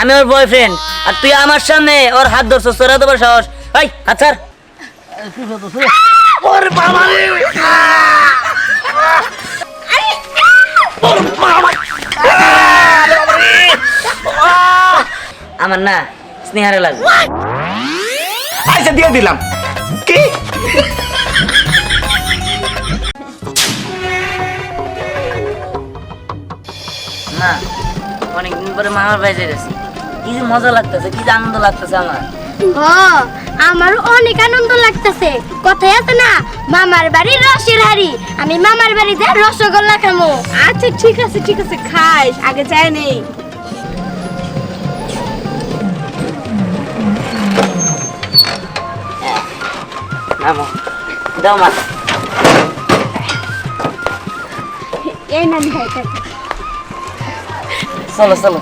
আমি ওর বয়ফ্রেন্ড আর তুই আমার সামনে ওর হাত ধরছস তোরা তো সাহস। এই হাত ছাড়। ওরে বাবা রে! আমার না স্নেহারে লাগবে আচ্ছা দিয়ে দিলাম। কি? না অনেকদিন পরে মামার বাড়ি যাইতেছি। কি যে মজা লাগতেছে কি যে আনন্দ লাগতেছে আমার। হ আমারও অনেক আনন্দ লাগতেছে। কথাই আছে না মামার বাড়ি রসের হাড়ি। আমি মামার বাড়িতে রসগোল্লা খামো। আচ্ছা ঠিক আছে ঠিক আছে খাইস আগে যায় নেই। দাও মা এই নানি ভাই চলো চলো।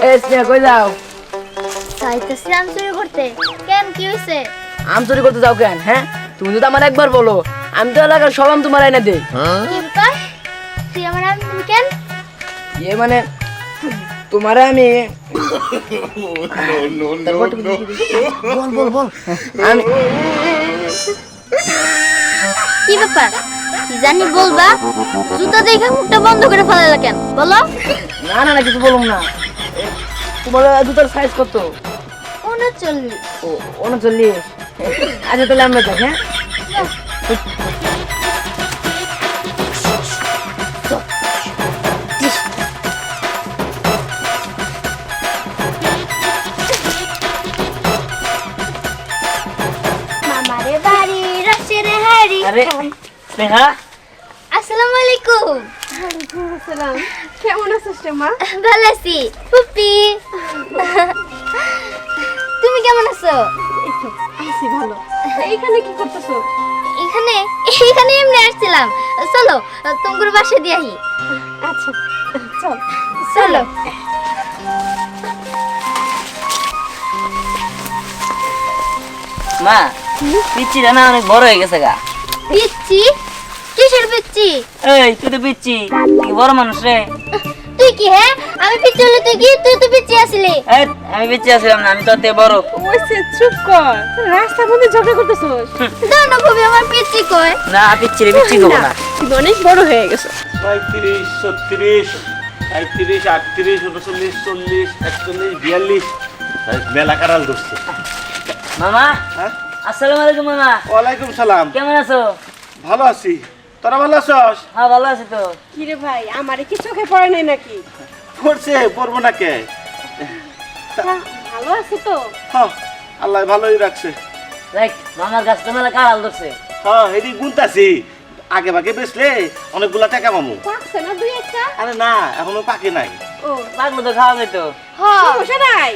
এ কই যাও? চাইতেছি আম চুরি করতে। কেন কি হয়েছে আম চুরি করতে যাও কেন হ্যাঁ? তুমি যদি আমার একবার বলো আমি তো এলাকার সব আম তোমার এনে দেই। কি ব্যাপার তুই আমার আম দিবি কেন? ইয়ে মানে তোমারে আমি কি বল বল বল। আমি কি ব্যাপার? কি জানি বলবা? জুতা দেখে মুখটা বন্ধ করে ফেলালে কেন? বলো। না না না কিছু বলুম না। তোমার জুতার সাইজ কত? উনচল্লিশ। ও উনচল্লিশ। আচ্ছা তাহলে আমরা যাই হ্যাঁ? আরে স্নেহা? আসসালামু আলাইকুম। আসসালাম কেমন আছিস রে মা? ভালো আছি। পুপি তুমি কেমন আছো? আছি ভালো। এইখানে কি করতেছো? এখানে এখানে এমনি আসছিলাম। চলো তোমার বাসা দিয়ে আহি। আচ্ছা চল। চলো। মা পিচ্ছিটা না অনেক বড় হয়ে গেছে গা। পিচ্ছি পিচ্ছি। এই তুই তো পিচ্ছি। তুই বড় মানুষ রে। তুই কি হ্যাঁ? আমি পিচ্ছি হলে তুই কি? তুই তো পিচ্ছি আসলি। এই, আমি পিচ্ছি আসলাম না আমি তো তে বড়। ওইসে চুপ কর। রাস্তার মধ্যে ঝগড়া করতেছোস। দাও না খুবই আমার পিচ্ছি কয় না পিচ্ছি রে পিচ্ছি করব না। তুই অনেক বড় হয়ে গেছো পঁয়ত্রিশ ছত্রিশ সাঁত্রিশ আটত্রিশ উনচল্লিশ চল্লিশ একচল্লিশ বিয়াল্লিশ। মেলা কারাল ধরছে। মামা হ্যাঁ? আসসালামু আলাইকুম মামা। ওয়ালাইকুম সালাম। কেমন আছো? ভালো আছি। তোরা ভালো আছস? হ্যাঁ ভালো আছি তো। কি রে ভাই আমারে কি চোখে পড়ে নাই নাকি? পড়ছে পড়ব না কে? ভালো আছি তো। হ্যাঁ আল্লাহ ভালোই রাখছে। দেখ মামার গাছ তো মেলা কাড়াল ধরছে। হ্যাঁ হেডি গুনতাছি। আগে ভাগে বেচলে অনেকগুলা টাকা মামু পাকছে না দুই একটা? আরে না এখনও পাকে নাই। ও পাকলো তো খাওয়া যেত হ্যাঁ। সমস্যা নাই।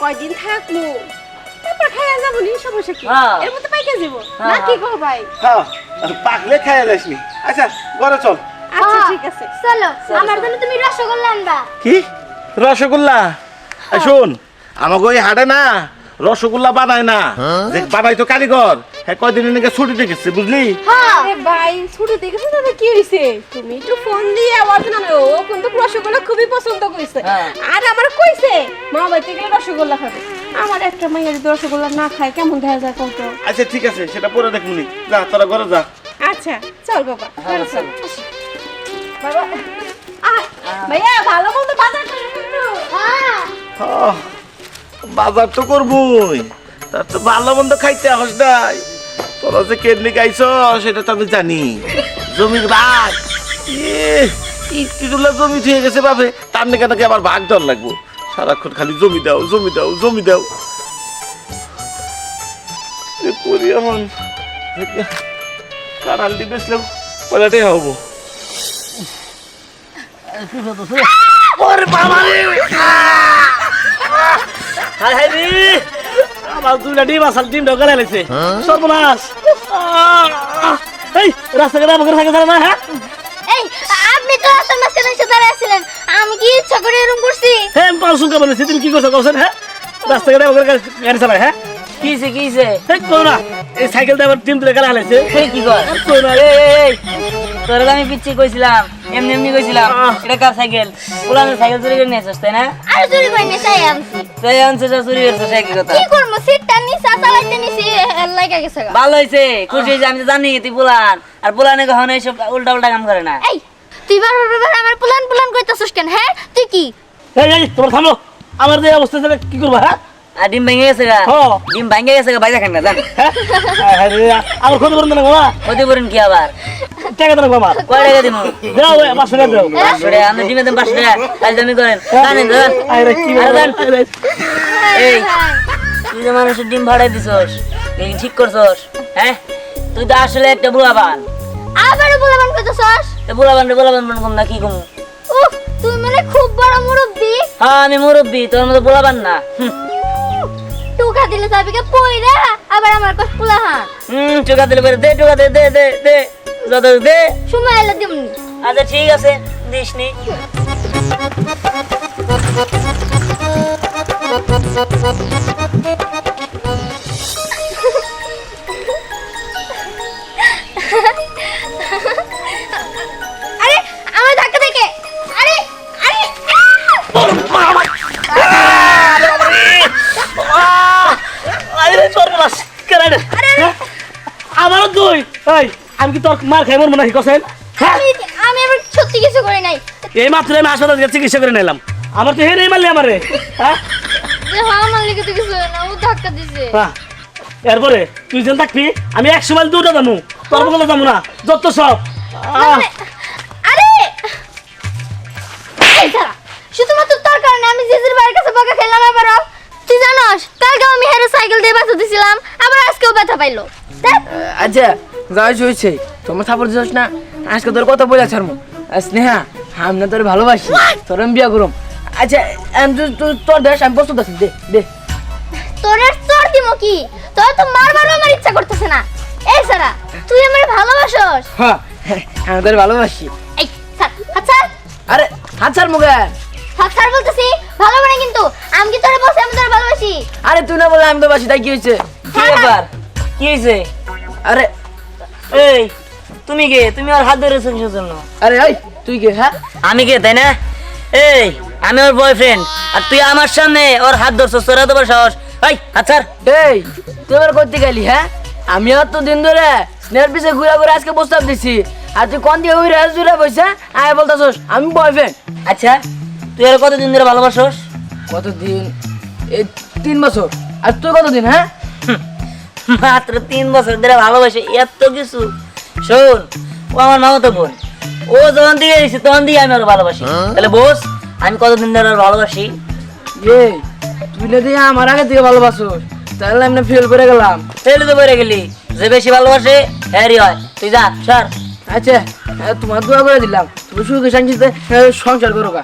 কয়দিন থাকব তারপর খাইয়া যাব নি সমস্যা কি? হ্যাঁ। এর মধ্যে পাইকে যাব? হ্যাঁ, না কি হ্যাঁ। কো ভাই? হ্যাঁ পাকলে খাইয়া যাসনি আচ্ছা ঘরে চল। আচ্ছা। ঠিক আছে। চলো আমার জন্য তুমি রসগোল্লা আনবা। কি? রসগোল্লা? এই শোন আমাকে ওই হাটে না রসগোল্লা বানায় না। যে বানাই তো কারিগর। হ্যাঁ কয়দিন নাকি ছুটিতে গেছে বুঝলি? হ্যাঁ। আরে ভাই ছুটি দেখেছ তাতে কি হইছে? তুমি একটু ফোন দিয়ে আওয়াজ জানাবে ও কিন্তু রসগোল্লা খুবই পছন্দ করেছে। হ্যাঁ। আর আমার কইছে মা বাড়িতে গেলে রসগোল্লা খাবে। আমার একটা মাইয়া যদি রসগোল্লা না খায় কেমন দেখা যায় কত আচ্ছা ঠিক আছে সেটা পরে দেখমুনি যা তোরা ঘরে যা। আচ্ছা চল বাবা। হ্যাঁ, ঘরে চল। চল। বাবা ভাইয়া ভালো মন্দ বাজার। হ্যাঁ। বাজার তো করবই। তার তো ভালো মন্দ খাইতে হস নাই। তোরা যে কেডলি গাইছ, সেটা তো আমি জানি। জমির ভাগ ইটুলা জমি থুয়ে গেছে বাপে। তার নাকি নাকি আবার ভাগ দর লাগবো। সারাক্ষণ খালি জমি দাও জমি দাও জমি দাও। করি এখন। কারাল দি বেসলাম পয়লাটাই হব। আমার দুইটা ডিম আসাল ডিম ঢোকা লাগছে সর্বনাশ। আহ! এই রাস্তাঘাটে আমাকে থাকে না হ্যাঁ? এই আপনি তো রাস্তার মাঝখানে এসে দাঁড়ায় আমি কি ইচ্ছা করে এরকম করছি? হ্যাঁ আমি পাঁচশো কে বলেছি তুমি কি করছ কৌশল হ্যাঁ? রাস্তাঘাটে আমাকে গাড়ি চালায় হ্যাঁ? কিছে কিছে এই কই এই সাইকেল আমার ডিম তুলে গেলা হালাইছে। এই কি কর? কই না। রে তোরা আমি পিচ্ছি কইছিলাম এমনি এমনি কইছিলাম এটা কার সাইকেল? পুরানো সাইকেল চুরি করে নিয়ে আসছিস তাই না? আর চুরি করে নিয়ে চাই আনছি তাই আনছে চুরি করছে সে কথা? কি করব? সিটটা নিচা চালাইতে নিছি লাগা গেছে ভালো হয়েছে খুশি হয়েছে আমি তো জানি তুই পুলান। আর পুলানে কখনো এইসব উল্টা উল্টা কাম করে না। এই তুই বারবার বারবার আমার প্ল্যান প্ল্যান কইতাছিস কেন হ্যাঁ? তুই কি? এই এই তোমার থামো। আমার যে অবস্থা কি করবা হ্যাঁ? আর ডিম ভেঙে গেছে গা। ডিম ভেঙে গেছে গা বাইরে খান না জান আমার ক্ষতি করুন না বাবা ক্ষতি করেন কি আবার? টাকা দেবো আমার কয় টাকা দিব দাও এই পাঁচশো টাকা দাও। পাঁচশো টাকা আপনি ডিমের দাম পাঁচশো টাকা কাজ দামি করেন। জানেন তো আরে কি এই তুই যে মানুষের ডিম ভাড়াই দিছস এই ঠিক করছস? হ্যাঁ? তুই তো আসলে একটা বুড়া বান আবারও বলবান কইতাছস তো বুড়া বান রে বুড়া বান কোন না কি কমু? উফ তুই মানে খুব বড় মুরব্বি। হ্যাঁ আমি মুরব্বী তোর মতো বুড়া বান না যাবি দিলে কই পইরা আবার আমার কষ্ট হা। হুম চুকা দিলে পরে দে চুকা দে দে দে দে যত দে। সময় এলে দিমনি আচ্ছা ঠিক আছে দিসনি আরে এই আমি কি তোর মার খাই মরবো নাকি কসেন? হ্যাঁ? আমি আমি আবার সত্যি কিছু করি নাই। এই মাত্র আমি হাসপাতাল থেকে চিকিৎসা করে নিলাম। আমার তো হেরে মারলি আমারে হ্যাঁ? আমার লিখে তো কিছু না ও ধাক্কা দিছে। হ্যাঁ। এরপরে তুই যেন থাকবি আমি একশো মাইল দৌড়া যাব তোর বলে যাব না যত সব। আরে! শুধুমাত্র তোর কারণে আমি জিজির বাড়ির কাছে বকা খেলাম এবারও তুই জানোস কালকে আমি হেরে সাইকেল দিয়ে বাঁচা দিছিলাম আবার আজকেও ব্যথা পাইলো। আচ্ছা যাই হয়েছে তোমার থাপড় দিস না? আজকে তোর কথা বলে ছাড়মু? স্নেহা আমি তোর ভালোবাসি তোর আমি বিয়া করম। আচ্ছা আমি তোর দেশ আমি প্রস্তুত আছি দে দে। তোর তোর দিমো কি? তোর তো মারবারও আমার ইচ্ছা করতেছে না। এই সারা তুই আমার ভালোবাসস। হ্যাঁ আমি তোর ভালোবাসি। এই আচ্ছা আরে হাত ছাড় মুখে। বলতেছি ভালো মানে কিন্তু আমি কি তোরে বলছি আমি তোর ভালোবাসি? আরে তুই না বলে আমি তো বাসি তাই কি হয়েছে? কি ব্যাপার? কি হয়েছে? আরে এই তুমি কে? তুমি ওর হাত ধরেছো কিসের জন্য আরে ওই তুই কে হ্যাঁ? আমি কে তাই না? এই আমি ওর বয়ফ্রেন্ড আর তুই আমার সামনে ওর হাত ধরছস তোরা তো বড় সাহস। এই হাত ছাড়। এই তুই এবার করতে গেলি হ্যাঁ? আমি আর তো দিন ধরে স্নেহের পিছে ঘুরে ঘুরে আজকে প্রস্তাব দিছি। আর তুই কোন দিকে ঘুরে ঘুরে বসে আয় বলতাছস আমি বয়ফ্রেন্ড আচ্ছা তুই আর কতদিন ধরে ভালোবাসস? কতদিন? এই তিন বছর। আর তুই কতদিন হ্যাঁ? মাত্র তিন বছর ধরে ভালোবাসে এত কিছু। শোন ও আমার মামাতো বোন। ও যখন দিয়ে দিয়েছে তখন দিয়ে আমি ওর ভালোবাসি। তাহলে বোস আমি কতদিন ধরে ওর ভালোবাসি? এই তুই না দিয়ে আমার আগে থেকে ভালোবাসো তাহলে আমি ফেল করে গেলাম। ফেল তো করে গেলি। যে বেশি ভালোবাসে হ্যারি হয়। তুই যা স্যার আচ্ছা তোমার দোয়া করে দিলাম। তুমি সুখে শান্তিতে সংসার করো গা।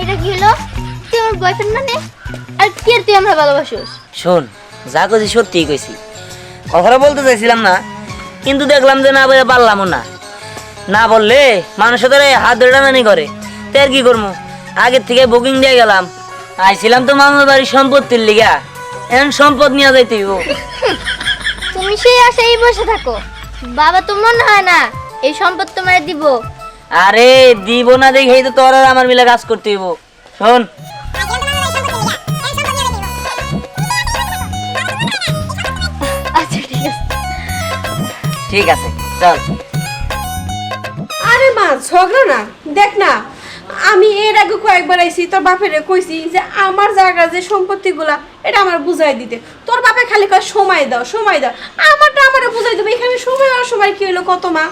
এটা কি হলো? তুই আমার বয়ফ্রেন্ড মানে? আর কি আর তুই আমরা ভালোবাসিস? শোন যা কছি সত্যিই কইছি। কথাটা বলতে চাইছিলাম না কিন্তু দেখলাম যে না বলে পারলামও না। না বললে মানুষ ধরে হাত ধরে টানানি করে। তো আর কি করব আগের থেকে বুকিং দিয়ে গেলাম। আইছিলাম তো মামার বাড়ির সম্পত্তির লিগা। এখন সম্পদ নিয়ে যাইতে তুমি সেই আশাই বসে থাকো। বাবা তো মনে হয় না এই সম্পদ তোমার দিব। আরে দিব না দেখেই তো তোর আর আমার মিলে কাজ করতে হইব। শোন ঠিক আছে চল। আরে মা ঝগড়া না। দেখ না আমি এর আগে কয়েকবার আইছি তোর বাপের কইছি যে আমার জায়গা যে সম্পত্তিগুলা এটা আমার বুঝাই দিতে। তোর বাপে খালি কয় সময় দাও সময় দাও। আমারটা আমারে বুঝাই দেবে এখানে সময় আর সময় কি হলো কত মা?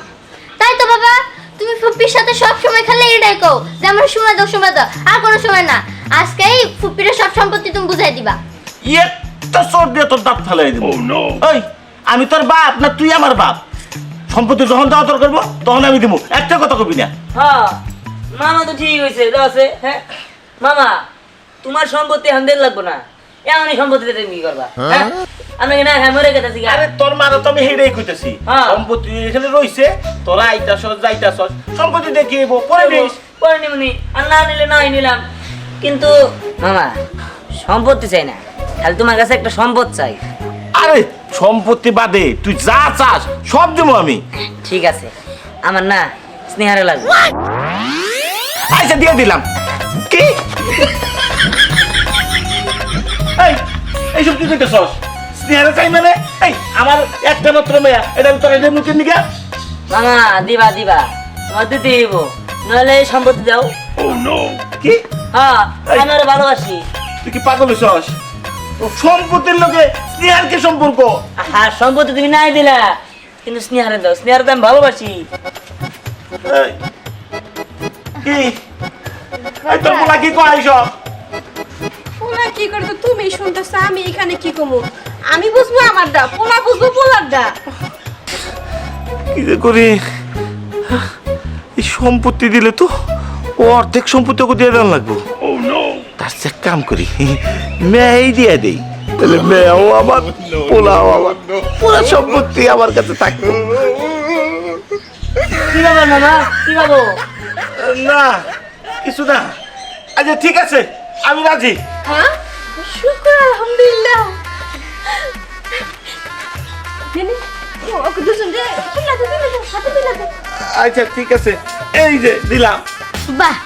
তাই তো বাবা তুমি ফুপ্পির সাথে সব সময় খেলে এটাই কও যে আমার সময় দাও সময় দাও আর কোনো সময় না। আজকেই ফুপ্পির সব সম্পত্তি তুমি বুঝাই দিবা। একটা চোট দিয়ে তোর দাঁত ফেলাই দিব। ওই আমি তোর বাপ না তুই আমার বাপ? সম্পত্তি যখন দেওয়া তোর করব তখন আমি দিব একটা কথা কবি না। হ্যাঁ মামা তো ঠিক হয়েছে আছে হ্যাঁ? মামা তোমার সম্পত্তি হামদের লাগবো না। এমনই সম্পত্তিতে তুমি কি করবা হ্যাঁ? আমি না হ্যাঁ মরে গেছি আরে তোর মারা তো আমি হেরেই কইতেছি। হ্যাঁ। সম্পত্তি এখানে রইছে তোরা আইতাছস যাইতাছস সম্পত্তি দেখিয়ে পরে নিস। পরে নিমনি আর না নিলে নাই নিলাম। কিন্তু মামা সম্পত্তি চাই না। খালি তোমার কাছে একটা সম্পদ চাই। আরে সম্পত্তি বাদে তুই যা চাস সব দেবো আমি। ঠিক আছে। আমার না স্নেহারে লাগবে। আচ্ছা দিয়ে দিলাম। কি? এই এইসব কি করতেছস? স্নেহারে চাই মানে? এই আমার একটা মাত্র মেয়া এটা তোর এটা মুখের নিকা মামা দিবা দিবা। তোমার দিতে দিব নইলে সম্পত্তি দাও। কি? হ্যাঁ আমি ভালোবাসি। তুই কি পাগল হইছস? সম্পত্তির লোকে স্নেহার কি সম্পর্ক। হ্যাঁ সম্পত্তি তুমি নাই দিলা। কিন্তু স্নেহারে দাও স্নেহারে তো আমি ভালোবাসি। কি? তোর পোলা কি কয় পোলা কি তুমি শুনতেছ আমি এখানে কি কমু আমি বুঝব পোলা বুঝব পোলারটা কি যে করি? এই সম্পত্তি দিলে তো ও অর্ধেক সম্পত্তি ওকে দিয়ে দেওয়া লাগবো। তার কাম করি মেয়েই দিয়ে দেই। তাহলে মেয়েও আমার পোলাও আমার পুরো সম্পত্তি আমার কাছে থাকবে। কি ব্যাপার মামা কি ভাবো না কিছু না। আচ্ছা ঠিক আছে আমি রাজি। হ্যাঁ? শুক্র আলহামদুলিল্লাহ। আচ্ছা ঠিক আছে। এই যে দিলাম। বাহ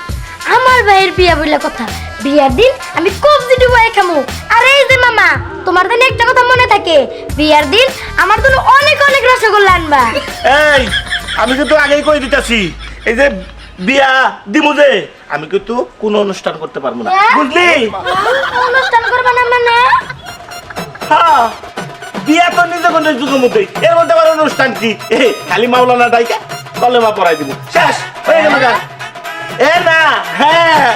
আমার ভাইয়ের বিয়া বলে কথা। বিয়ার দিন আমি কবজি ডুবাই খামু। আর এই যে মামা তোমার দিন একটা কথা মনে থাকে বিয়ার দিন আমার জন্য অনেক অনেক রসগোল্লা আনবা। এই আমি কিন্তু আগেই কই দিতেছি এই যে বিয়া দিমু যে আমি কিন্তু কোনো অনুষ্ঠান করতে পারব না। হ্যাঁ? বুঝলি? অনুষ্ঠান করবা না মানে? হ্যাঁ বিয়া তো নিজে কোনো যুগের মধ্যেই। এর মধ্যে আবার অনুষ্ঠান কি? খালি মাওলানা ডাইকা কলেমা পড়াই দিব। শেষ হয়ে গেল। এ না হ্যাঁ।